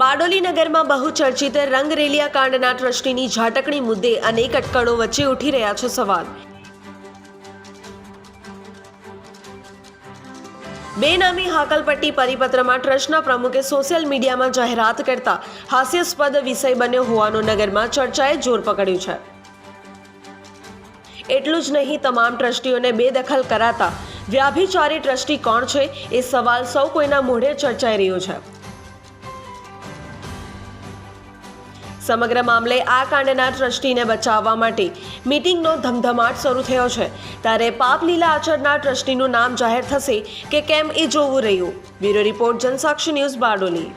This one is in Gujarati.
બારડોલી નગરમાં બહુચર્ચિત રંગરેલિયા કાંડના ટ્રસ્ટીની ઝાટકણી મુદ્દે અનેક અટકળો વચ્ચે ઉઠી રહ્યા છે સવાલ. બેનામી હાકલપટ્ટી પરિપત્રમાં ટ્રસ્ટના પ્રમુખે સોશિયલ મીડિયામાં જાહેરાત કરતા હાસ્યાસ્પદ વિષય બન્યો હોવાનો નગરમાં ચર્ચાએ જોર પકડ્યું છે. એટલું જ નહીં, તમામ ટ્રસ્ટીઓને બેદખલ કરાતા વ્યાભિચારી ટ્રસ્ટી કોણ છે એ સવાલ સૌ કોઈના મોઢે ચર્ચાઈ રહ્યો છે. સમગ્ર મામલે આ કાંડના ટ્રસ્ટીને બચાવવા માટે મીટિંગનો ધમધમાટ શરૂ થયો છે. ત્યારે પાપ લીલા આચરનાર ટ્રસ્ટીનું નામ જાહેર થશે કે કેમ એ જોવું રહ્યું. Bureau report Jansakshi news Bardoli.